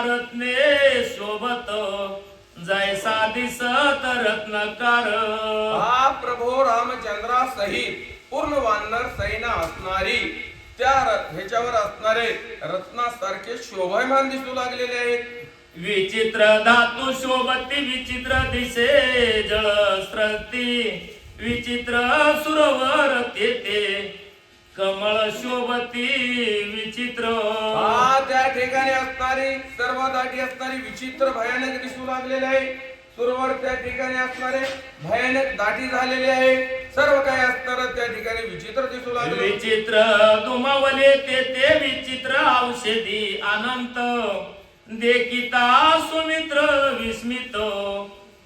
रत्ने शोभत जैसा दिसत रत्नकार. हा प्रभो रामचंद्रा सहित पूर्ण वानर सैना असणारी त्या ह्याच्यावर असणारे रत्नासारखे शोभायमान दिसू लागलेले आहेत. विचित्र धातू शोभती विचित्र दिसे जळ स्रती विचित्र सुरवर तेथे कमळ शोभती विचित्र. हा त्या ठिकाणी असणारी सर्व दाटी असणारी विचित्र भयानक दिसू लागलेले आहे. सुरवर त्या ठिकाणी असणारे भयानक दाटी झालेले आहे. सर्व काही असणार त्या ठिकाणी विचित्र दिसू लागले. विचित्र दुमावले तेथे विचित्र औषधी अनंत. देखिता सुमित्र विस्मित.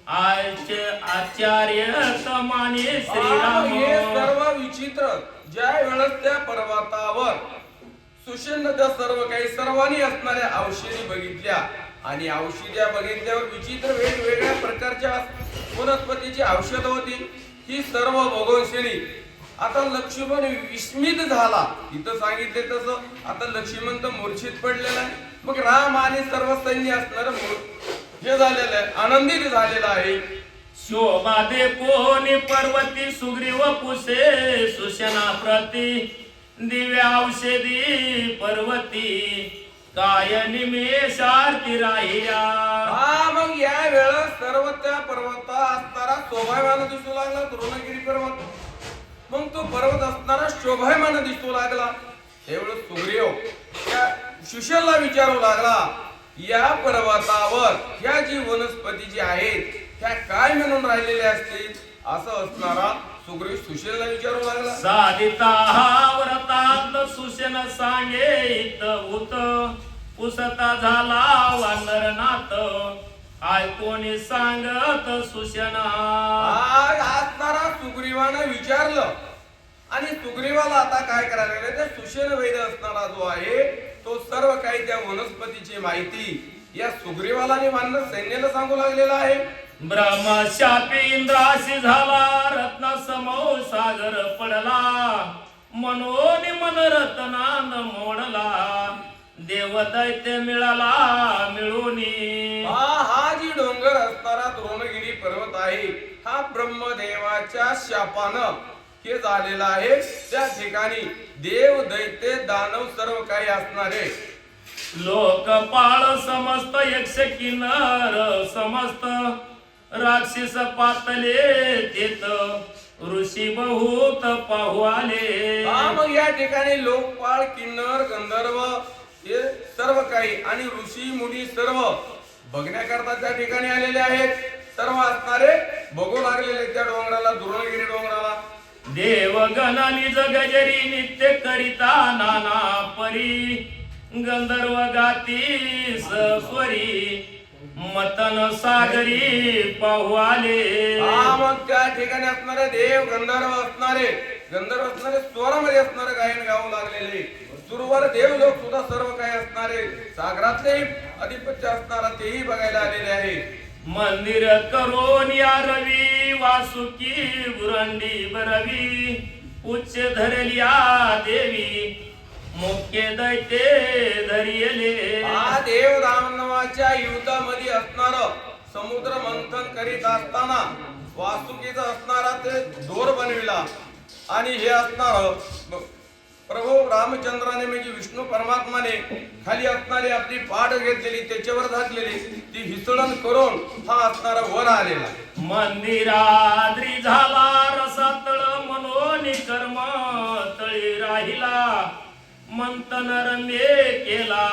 आच- आचार्य समाने श्रीराम. हे सर्व विचित्र ज्या वेळेस त्या पर्वतावर त्या सर्व काही सर्वांनी असणाऱ्या औषधी बघितल्या आणि औषध्या बघितल्यावर विचित्र वेगवेगळ्या प्रकारच्या वनस्पतीची औषध होती ही सर्व भगवंशिणी आता लक्ष्मण विस्मित झाला. इथं सांगितले तसं. आता लक्ष्मण तर मूर्छित पडलेला आहे. मग राम आणि सर्व सैन्य असणार हे झालेलं आहे. आनंदित झालेला आहे. शोभा दे कोणी पर्वती सुग्रीव पुसे सुशना प्रती दिव्या औषधी पर्वती काय निमेषार्ती राहिल्या. हा मग या वेळेस सर्व त्या पर्वता असणारा शोभायमान दिसू लागला द्रोणगिरी पर्वत. मग तो पर्वत असणारा शोभायमान दिसू लागला. एवढं सुग्रीव त्या सुशलला विचारू लागला या पर्वतावर ह्या जी वनस्पती जी आहेत त्या काय म्हणून राहिलेल्या असतील? असं असणारा सुग्रीव सुशेलला विचारू लागला. साधिता व्रतात सुशन सांगे उत पुसता झाला वानरनाथ. ऐकोणी सांगत सुशना असणारा सुग्रीवानं विचारलं. आणि सुग्रीवाला आता काय करायला लागले? ते सुशेन वैद्य असणारा जो आहे तो सर्व काही त्या वनस्पतीची माहिती या सुग्रीवाला मानव सैन्याला सांगू लागलेला आहे. ब्रह्मशापी इंद्राशी झाला रत्न समो सागर पडला. मनोनी मन रत्नान मोडला. देव दैत्य मिळाला मिळूनी. हा हा जी डोंगर असणारा द्रोणगिरी पर्वत आहे हा ब्रह्मदेवाच्या शापानं हे झालेला आहे. त्या ठिकाणी देव दैत्य दानव सर्व काही असणारे लोकपाळ समस्त यक्ष किन्नर समस्त राक्षस पातले तेत ऋषी बहुत पाहू आले हा मग या ठिकाणी लोकपाळ किन्नर गंधर्व हे सर्व काही आणि ऋषी मुनी सर्व बघण्याकरता त्या ठिकाणी आलेले आहेत. सर्व असणारे बघू लागलेले त्या डोंगराला द्रोणगिरी डोंगराला. देवगण निज गजरी नित्य करिता नाना परी. गंधर्व गाती स्वरी मतन सागरी पाहू आले. हा मग त्या ठिकाणी असणारे देव गंधर्व असणारे गंधर्व असणारे स्वरामध्ये असणारे गायन गाऊ लागलेले. सुरवर देव लोक सुद्धा सर्व काही असणारे. सागरातले अधिपत्य असणारा तेही बघायला आलेले आहे. मंदिर करून या रवी वासुकी बुरंडी बरवी उच्च धरल्या देवी मुख्य दैते धरियले. हा देव दानवाच्या युद्धामध्ये असणार समुद्र मंथन करीत असताना वासुकीचा असणारा ते दोर बनविला. आणि हे असणार प्रभू रामचंद्राने म्हणजे विष्णू परमात्माने खाली असणारी आपली पाठ घेतलेली त्याच्यावर घातलेली ती हिसळण करून हा असणारा वर आलेला. मंदिराद्री झाला रसातळ मनोनी कर्म तळी राहिला. मंथन रम्ये केला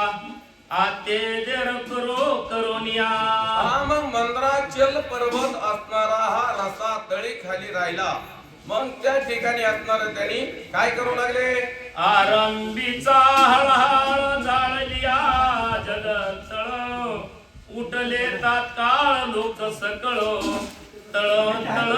आते जर करो करोनिया. हा मग मंद्राचल पर्वत असणारा हा रसा तळी खाली राहिला. मग त्या ठिकाणी असणार त्यांनी काय करू लागले? आरंभीचा हळहळ जाळलिया जगतळ उठले तात्काळ लोक सकळ. तळ तळ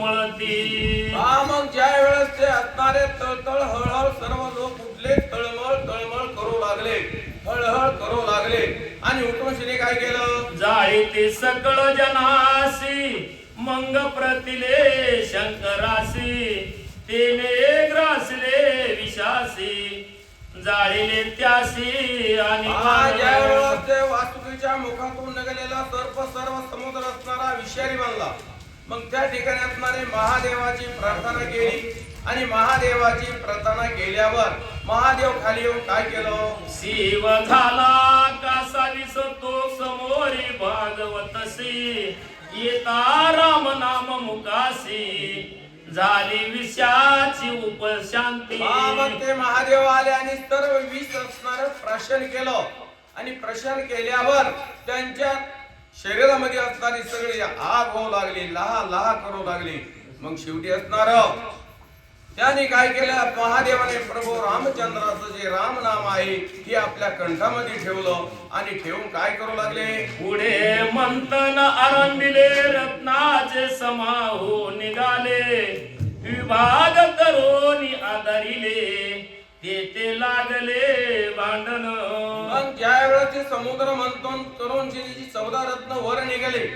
मळती. मग ज्या वेळेस ते असणारे तळतळ हळहळ सर्व लोक उठले तळमळ तळमळ करू लागले. हळहळ करू लागले. आणि उठून शिने काय केलं? जाळी ते सकळ जनासी मंग प्रतिले शंकरासी. तेने विशासी जाळीले त्याशी आणि ज्यावेळेस ते वासुकीच्या मुखातून निघालेला सर्प सर्व समुद्र असणारा विषारी बनला मग त्या ठिकाणी असणारे महादेवाची प्रार्थना केली आणि महादेवाची प्रार्थना केल्यावर महादेव खाली येऊन काय केलं? शिव झाला कसा दिसतो समोरी भागवतसी. येता राम नाम मुकाशी झाली विषयाची उपशांती. मग ते महादेव आले आणि सर्व विष असणार प्रशन केलं. आणि प्रशन केल्यावर त्यांच्या शरीरामध्ये असणारी सगळी आग होऊ लागली लहा लहा करू लागली. मग शेवटी असणार त्याने काय केलं? महादेवाने प्रभू रामचंद्राचं जे राम नाम आहे हे आपल्या कंठामध्ये ठेवलं. आणि ठेवून काय करू लागले? पुढे मंथन आरंभिले रत्नाचे समाहो निघाले. विभाग करून आदरिले तेथे लागले भांडण. मग ज्या वेळेस ते समुद्र मंथन करून जी चौदा रत्न वर निघाले.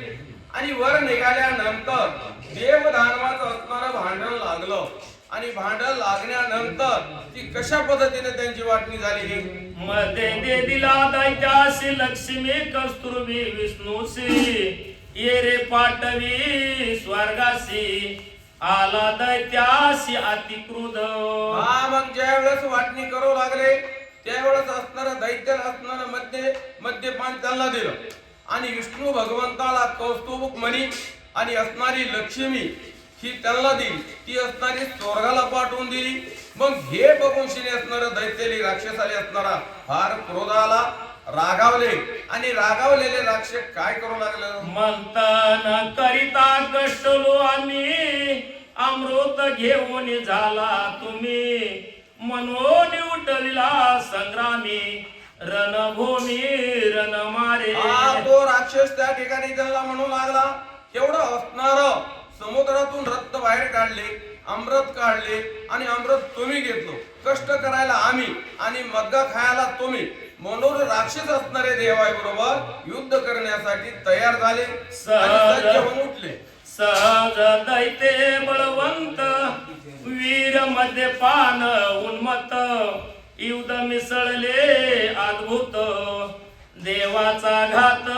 आणि वर निघाल्यानंतर देव असणारं भांडण लागलं. आणि भांडण लागल्यानंतर ती कशा पद्धतीने त्यांची वाटणी झाली मध्ये दे दिला दैत्याशी लक्ष्मी कस्तुरबी विष्णूशी ये रे पाटवी स्वर्गाशी आला दैत्याशी अतिक्रुध. हा मग ज्या वेळेस वाटणी करू लागले त्यावेळेस असणार दैत्य असणार मध्ये मद्यपान त्यांना दिलं. आणि विष्णू भगवंताला कौस्तुभ मणी आणि असणारी लक्ष्मी ही त्यांना दिली ती असणारी स्वर्गाला पाठवून दिली. मग हे बघून शिने असणार दैत्याली राक्षसाली असणारा फार क्रोधाला रागावले. आणि रागावलेले राक्षस काय करू लागलं? मंथन करिता कष्टलो आम्ही अमृत घेऊन झाला तुम्ही. मनोनी उठलिला संग्रामी रणभूमी रण मारे हा तो राक्षस त्या ठिकाणी त्यांना म्हणू लागला. केवढं असणार समुद्रातून रक्त बाहेर काढले अमृत काढले आणि अमृत तुम्ही घेतलो. कष्ट करायला आम्ही आणि मग्गा खायला तुम्ही. म्हणून राक्षस असणारे देवाय बरोबर युद्ध करण्यासाठी तयार झाले उठले. सहज दैते बळवंत वीरमध्ये पान उन्मत युद्ध मिसळले. देवाचा घात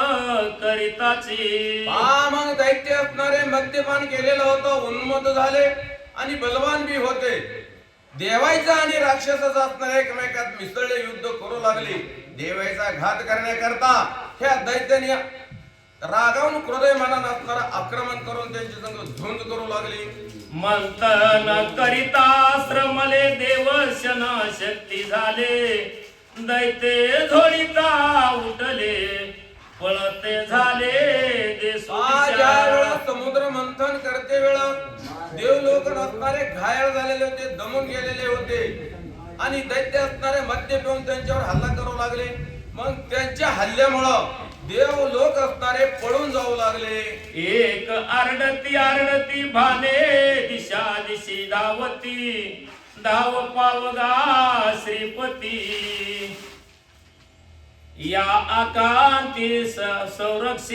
करिताची. हा मग दैत्य असणारे मद्यपान केलेलं होतं उन्मत्त झाले आणि बलवान बी होते. देवायचा आणि राक्षसाचा असणारे एकमेकात मिसळले युद्ध करू लागले. देवायचा घात करण्याकरता ह्या दैत्याने रागावून हृदय मनात असणारा आक्रमण करून त्यांच्या संग झुंज करू लागले. मंथन करिता श्रमले देवशन शक्ती झाले. दैते झोडिता उठले. पळते झाले समुद्र मंथन करते वेळा देव लोक असणारे घायल झालेले होते दमून गेलेले होते. आणि दैत्य असणारे मध्य पिऊन त्यांच्यावर हल्ला करू लागले. मग त्यांच्या हल्ल्यामुळं देव लोक असणारे पळून जाऊ लागले. एक आरडती आरडती भाने दिशा दिशी धावती. धाव पावगा श्रीपती. या आकांती स- हा, मग संरक्षी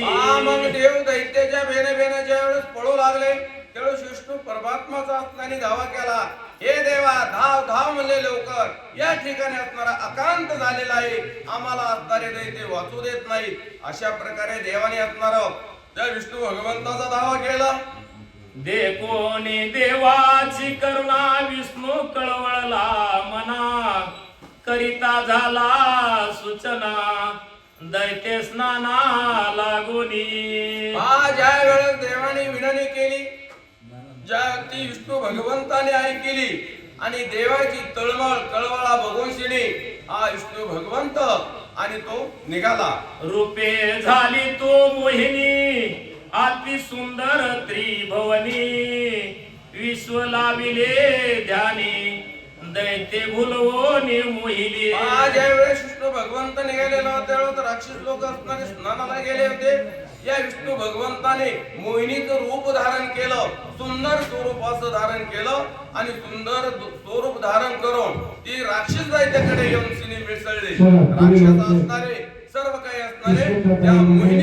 देव दैत्याच्या बेने बेने ज्या वेळेस पळू लागले. त्यावेळेस विष्णू परमात्माचा असणारी धावा केला हे देवा धाव धाव म्हणले लवकर. या ठिकाणी असणारा अकांत झालेला आहे. आम्हाला असणारे दैत्य वाचू देत नाही अशा प्रकारे देवाने असणार त्या विष्णू भगवंताचा धावा केला. देखोनी देवाची करुणा. कळवळला मना. करिता झाला सूचना. दैत्य स्नाना लागोनी. ज्या वेळेस देवाने विनंती केली ज्या ती विष्णू भगवंताने ऐकली आणि देवाची तळमळ कळवळा बघून शिणी हा विष्णू भगवंत आणि तो निघाला. रूपे झाली तो मोहिनी अति सुंदर त्रिभवनी. विश्व लाविले ध्यानी. दैत्य भुलवोनी मोहिली हा ज्या वेळेस विष्णू भगवंत निघालेला होता. त्यावेळेस राक्षस लोक असणारे स्नानाला गेले होते. या विष्णू भगवंताने मोहिनीचं रूप धारण केलं. सुंदर स्वरूप असं धारण केलं आणि सुंदर स्वरूप धारण करून ती राक्षस दैत्याकडे येऊन सिने मिसळले. राक्षस असणारे सर्व काही असणारे त्या मोहिनी